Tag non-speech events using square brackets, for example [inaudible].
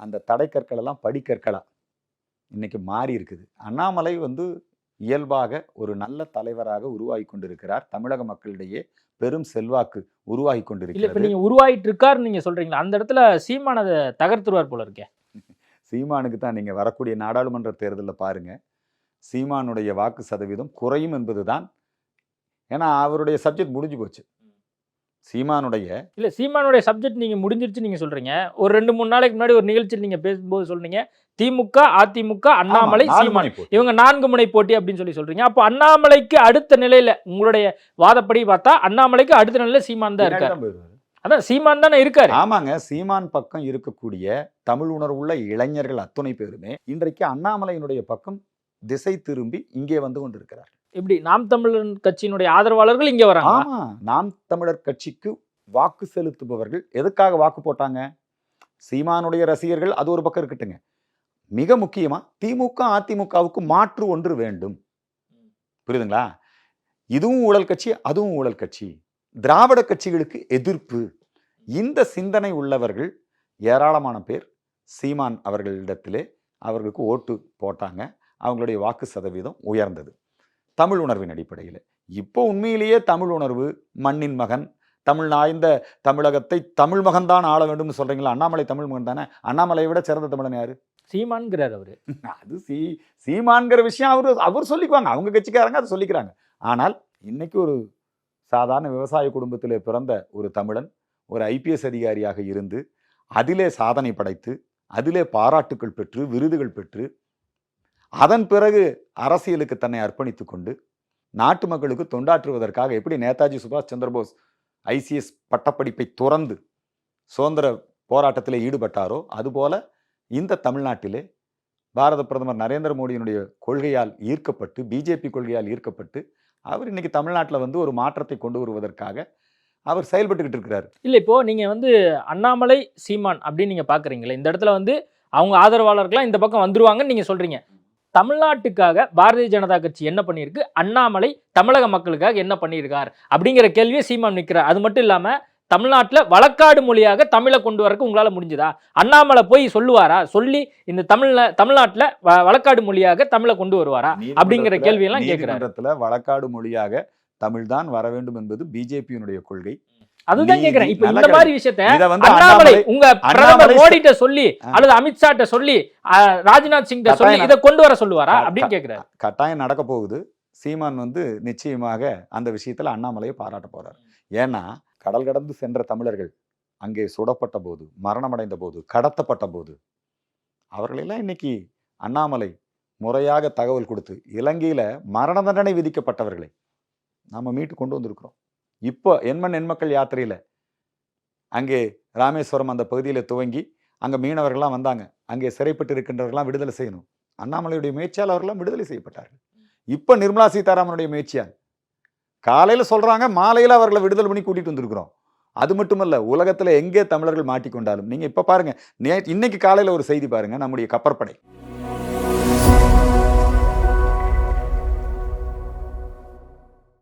அந்த தடைக்கற்கள் எல்லாம் படிக்கற்களா? இன்னைக்கு மாறி இருக்குது. அண்ணாமலை வந்து இயல்பாக ஒரு நல்ல தலைவராக உருவாகி கொண்டிருக்கிறார். தமிழக மக்களிடையே பெரும் செல்வாக்கு உருவாகி இல்ல இப்ப கொண்டிருக்கிறது. நீங்க உருவாயிட்டு இருக்காருன்னு நீங்க சொல்றீங்களா? அந்த இடத்துல சீமான் அதை தகர்த்துருவார் போல இருக்கே. [laughs] சீமானுக்கு தான் நீங்க வரக்கூடிய நாடாளுமன்ற தேர்தலில் பாருங்க. சீமானுடைய வாக்கு சதவீதம் குறையும் என்பதுதான். ஏன்னா அவருடைய சப்ஜெக்ட் முடிஞ்சு போச்சு. சீமானுடைய இல்ல சீமானுடைய சப்ஜெக்ட் நீங்க முடிஞ்சிருச்சு நீங்க சொல்றீங்க. ஒரு ரெண்டு மூணு நாளைக்கு முன்னாடி ஒரு நிகழ்ச்சியில் நீங்க பேசும்போது சொல்றீங்க. திமுக அதிமுக அண்ணாமலை சீமான். இவங்க நான்கு முனை போட்டி அப்படின்னு சொல்லி சொல்றீங்க. அப்போ அண்ணாமலைக்கு அடுத்த நிலையில உங்களுடைய வாதப்படி பார்த்தா அண்ணாமலைக்கு அடுத்த நிலையில சீமான் தான் இருக்காரு. அதான் சீமான் தானே இருக்காரு. ஆமாங்க சீமான் பக்கம் இருக்கக்கூடிய தமிழ் உணர்வுள்ள இளைஞர்கள் அத்துணை பேருமே இன்றைக்கு அண்ணாமலையினுடைய பக்கம் திசை திரும்பி இங்கே வந்து கொண்டிருக்கிறார். எப்படி? நாம் தமிழர் கட்சியினுடைய ஆதரவாளர்கள் இங்க வராங்க ஆமா. நாம் தமிழர் கட்சிக்கு வாக்கு செலுத்துபவர்கள் எதுக்காக வாக்கு போட்டாங்க? சீமானுடைய ரசிகர்கள் அது ஒரு பக்கம் இருக்கட்டுங்க மிக முக்கியமா திமுக அதிமுகவுக்கு மாற்று ஒன்று வேண்டும். புரியுதுங்களா? இதுவும் ஊழல் கட்சி அதுவும் ஊழல் கட்சி. திராவிட கட்சிகளுக்கு எதிர்ப்பு. இந்த சிந்தனை உள்ளவர்கள் ஏராளமான பேர் சீமான் அவர்களிடத்திலே அவர்களுக்கு ஓட்டு போட்டாங்க. அவங்களுடைய வாக்கு சதவீதம் உயர்ந்தது. தமிழ் உணர்வின் அடிப்படையில். இப்போ உண்மையிலேயே தமிழ் உணர்வு மண்ணின் மகன் தமிழ் நாய்ந்த தமிழகத்தை தமிழ் மகன்தான் ஆள வேண்டும்னு சொல்றீங்களா? அண்ணாமலை தமிழ் மகன் தானே? அண்ணாமலையை விட சிறந்த தமிழன் யாரு? சீமான்ங்கிறார் அவரு. அது சீ சீமான்கிற விஷயம் அவரு அவர் சொல்லிக்குவாங்க. அவங்க கட்சிக்காரங்க அதை சொல்லிக்கிறாங்க. ஆனால் இன்னைக்கு ஒரு சாதாரண விவசாய குடும்பத்திலே பிறந்த ஒரு தமிழன் ஒரு ஐபிஎஸ் அதிகாரியாக இருந்து அதிலே சாதனை படைத்து அதிலே பாராட்டுக்கள் பெற்று விருதுகள் பெற்று அதன் பிறகு அரசியலுக்கு தன்னை அர்ப்பணித்து கொண்டு நாட்டு மக்களுக்கு தொண்டாற்றுவதற்காக எப்படி நேதாஜி சுபாஷ் சந்திரபோஸ் ஐசிஎஸ் பட்டப்படிப்பை துறந்து சுதந்திர போராட்டத்தில் ஈடுபட்டாரோ அதுபோல இந்த தமிழ்நாட்டிலே பாரத பிரதமர் நரேந்திர மோடியினுடைய கொள்கையால் ஈர்க்கப்பட்டு பிஜேபி கொள்கையால் ஈர்க்கப்பட்டு அவர் இன்னைக்கு தமிழ்நாட்டில் வந்து ஒரு மாற்றத்தை கொண்டு வருவதற்காக அவர் செயல்பட்டுக்கிட்டு இருக்கிறார். இல்லை இப்போ நீங்கள் வந்து அண்ணாமலை சீமான் அப்படின்னு நீங்கள் பார்க்குறீங்களே இந்த இடத்துல வந்து அவங்க ஆதரவாளர்கள்லாம் இந்த பக்கம் வந்துருவாங்கன்னு நீங்கள் சொல்கிறீங்க தமிழ்நாட்டுக்காக பாரதிய ஜனதா கட்சி என்ன பண்ணியிருக்கு? அண்ணாமலை தமிழக மக்களுக்காக என்ன பண்ணியிருக்கார்? அப்படிங்கிற கேள்வியை சீமான் நிற்கிறார். அது மட்டும் இல்லாம தமிழ்நாட்டில் வழக்காடு மொழியாக தமிழை கொண்டு வரக்கு உங்களால முடிஞ்சுதா? அண்ணாமலை போய் சொல்லுவாரா? சொல்லி இந்த தமிழ்ல தமிழ்நாட்டில் வழக்காடு மொழியாக தமிழை கொண்டு வருவாரா? அப்படிங்கிற கேள்வியெல்லாம் கேட்கிறாரு. வழக்காடு மொழியாக தமிழ்தான் வர வேண்டும் என்பது பிஜேபியினுடைய கொள்கை. அதுதான் கேட்கிறேன் இப்ப இந்த மாதிரி விஷயத்த அண்ணாமலை உங்க பிரதமர் மோடிட்ட சொல்லி. அல்லது அமித்ஷாட்ட சொல்லி அஹ், ராஜ்நாத் சிங் சொல்லி இதை கொண்டு வர சொல்லுவாரா அப்படின்னு கேக்குறாரு. கட்டாயம் நடக்க போகுது. சீமான் வந்து நிச்சயமாக அந்த விஷயத்துல அண்ணாமலையை பாராட்ட போறார். ஏன்னா கடல் கடந்து சென்ற தமிழர்கள் அங்கே சுடப்பட்ட போது மரணமடைந்த போது கடத்தப்பட்ட போது அவர்களெல்லாம் இன்னைக்கு அண்ணாமலை முறையாக தகவல் கொடுத்து இலங்கையில மரண தண்டனை விதிக்கப்பட்டவர்களை நாம மீட்டு கொண்டு வந்திருக்கிறோம். இப்போ எண்மண் எண்மக்கள் யாத்திரையில அங்கே ராமேஸ்வரம் அந்த பகுதியில துவங்கி அங்க மீனவர்கள்லாம் வந்தாங்க. அங்கே சிறைப்பட்டு இருக்கின்றவர்கள்லாம் விடுதலை செய்யணும். அண்ணாமலையுடைய முயற்சியால் அவர்கள்லாம் விடுதலை செய்யப்பட்டார்கள். இப்போ நிர்மலா சீதாராமனுடைய முயற்சியால் காலையில் சொல்றாங்க மாலையில் அவர்களை விடுதலை பண்ணி கூட்டிகிட்டு வந்திருக்கிறோம். அது மட்டுமல்ல உலகத்துல எங்கே தமிழர்கள் மாட்டிக்கொண்டாலும் நீங்கள் இப்போ பாருங்க நே இன்னைக்கு காலையில் ஒரு செய்தி பாருங்க நம்முடைய கப்பற்படை.